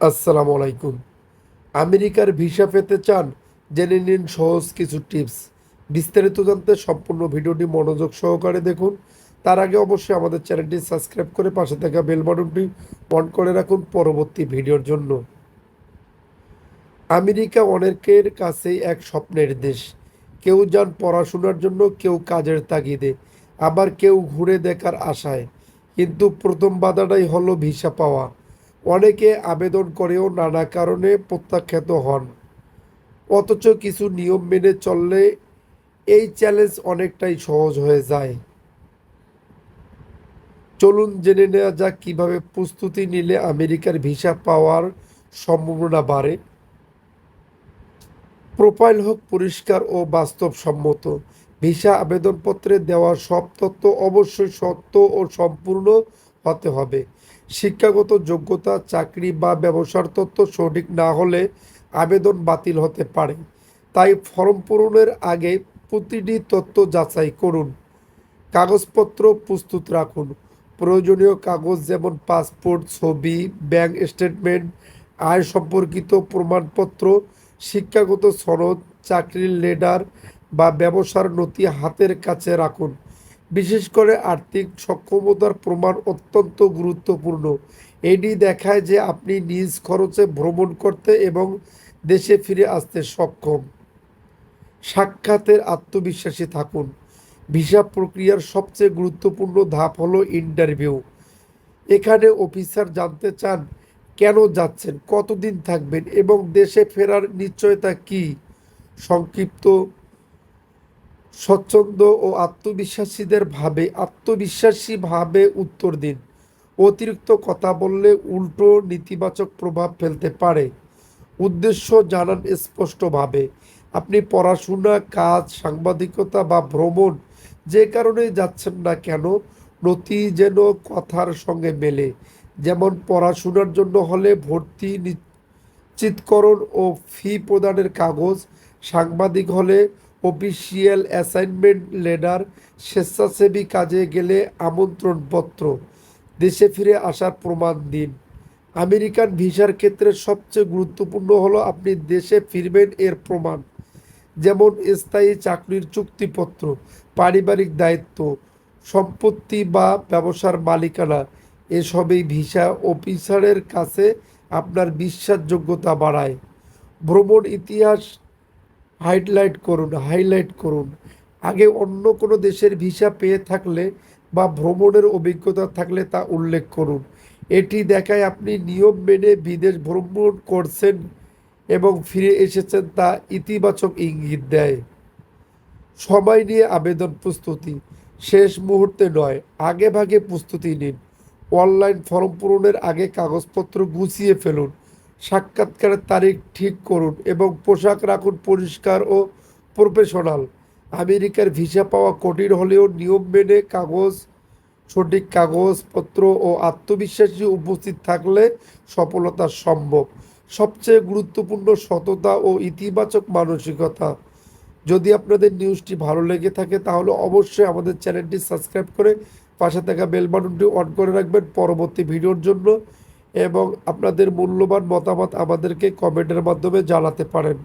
আসসালামু আলাইকুম। আমেরিকার ভিসা পেতে চান, জেনে নিন সহজ কিছু টিপস। বিস্তারিত জানতে সম্পূর্ণ ভিডিওটি মনোযোগ সহকারে দেখুন। তার আগে অবশ্যই আমাদের চ্যানেলটি সাবস্ক্রাইব করে পাশে থাকা বেল বাটনটি অন করে রাখুন পরবর্তী ভিডিওর জন্য। আমেরিকা অনেকের কাছেই এক স্বপ্নের দেশ। কেউ যান পড়াশোনার জন্য, কেউ কাজের তাগিদে, আবার কেউ ঘুরে দেখার আশায়। কিন্তু প্রথম বাধাটাই হলো ভিসা পাওয়া। অনেকে আবেদন করেও নানা কারণে প্রত্যাখ্যাত হন। অথচ কিছু নিয়ম মেনে চললে এই চ্যালেঞ্জ অনেকটাই সহজ হয়ে যায়। চলুন জেনে নেওয়া যাক কীভাবে প্রস্তুতি নিলে আমেরিকার ভিসা পাওয়ার সম্ভাবনা বাড়ে। প্রোফাইল হোক পরিষ্কার ও বাস্তবসম্মত। ভিসা আবেদনপত্রে দেওয়া সব তথ্য অবশ্যই সত্য ও সম্পূর্ণ হতে হবে। শিক্ষাগত যোগ্যতা, চাকরি বা ব্যবসার তথ্য সঠিক না হলে আবেদন বাতিল হতে পারে। তাই ফর্ম পূরণের আগে প্রতিটি তথ্য যাচাই করুন। কাগজপত্র প্রস্তুত রাখুন। প্রয়োজনীয় কাগজ যেমন পাসপোর্ট, ছবি, ব্যাংক স্টেটমেন্ট, আয় সম্পর্কিত প্রমাণপত্র, শিক্ষাগত সনদ, চাকরির লেডার বা ব্যবসার নথি হাতের কাছে রাখুন। বিশেষ করে আর্থিক সক্ষমতার প্রমাণ অত্যন্ত গুরুত্বপূর্ণ। এটি দেখায় যে আপনি নিজ খরচে ভ্রমণ করতে এবং দেশে ফিরে আসতে সক্ষম। সাক্ষাতের আত্মবিশ্বাসী থাকুন। ভিসা প্রক্রিয়ার সবচেয়ে গুরুত্বপূর্ণ ধাপ হলো ইন্টারভিউ। এখানে অফিসার জানতে চান, কেন যাচ্ছেন? কতদিন থাকবেন? এবং দেশে ফেরার নিশ্চয়তা কি? সংক্ষিপ্ত স্বচ্ছন্দ ও আত্মবিশ্বাসীদের ভাবে, আত্মবিশ্বাসী ভাবে উত্তর দিন। অতিরিক্ত কথা বললে উল্টো নেতিবাচক প্রভাব ফেলতে পারে। উদ্দেশ্য জানান স্পষ্টভাবে। আপনি পড়াশোনা, কাজ, সাংবাদিকতা বা ভ্রমণ যে কারণেই যাচ্ছেন না কেন, নথি যেন কথার সঙ্গে মেলে। যেমন পড়াশোনার জন্য হলে ভর্তি নিশ্চিতকরণ ও ফি প্রদানের কাগজ, সাংবাদিক হলে অফিসিয়াল অ্যাসাইনমেন্ট লেডার স্বেচ্ছাসেবী কাজে গেলে আমন্ত্রণপত্র, দেশে ফিরে আসার প্রমাণ দিন। আমেরিকান ভিসার ক্ষেত্রে সবচেয়ে গুরুত্বপূর্ণ হলো আপনি দেশে ফিরবেন এর প্রমাণ, যেমন স্থায়ী চাকরির চুক্তিপত্র, পারিবারিক দায়িত্ব, সম্পত্তি বা ব্যবসার মালিকানা, এসবই ভিসা অফিসারের কাছে আপনার বিশ্বাসযোগ্যতা বাড়ায়। ভ্রমণ ইতিহাস হাইলাইট করুন হাইলাইট করুন। আগে অন্য কোনো দেশের ভিসা পেয়ে থাকলে বা ভ্রমণের অভিজ্ঞতা থাকলে তা উল্লেখ করুন। এটি দেখায় আপনি নিয়ম মেনে বিদেশ ভ্রমণ করছেন এবং ফিরে এসেছেন তা ইতিবাচক ইঙ্গিত দেয়। সময় নিয়ে আবেদন প্রস্তুতি। শেষ মুহূর্তে নয়, আগে ভাগে প্রস্তুতি নিন। অনলাইন ফর্ম পূরণের আগে কাগজপত্র গুছিয়ে ফেলুন। সাক্ষাৎকারের তারিখ ঠিক করুন এবং পোশাক রাখুন পরিষ্কার ও প্রফেশনাল। আমেরিকার ভিসা পাওয়া কঠিন হলেও নিয়ম মেনে কাগজ, সঠিক কাগজপত্র ও আত্মবিশ্বাসী উপস্থিত থাকলে সফলতা সম্ভব। সবচেয়ে গুরুত্বপূর্ণ সততা ও ইতিবাচক মানসিকতা। যদি আপনাদের নিউজটি ভালো লেগে থাকে তাহলে অবশ্যই আমাদের চ্যানেলটি সাবস্ক্রাইব করে পাশে থাকা বেল বাটনটি অন করে রাখবেন পরবর্তী ভিডিওর জন্য। এবং আপনাদের মূল্যবান মতামত আমাদেরকে কমেন্টের মাধ্যমে জানাতে পারেন।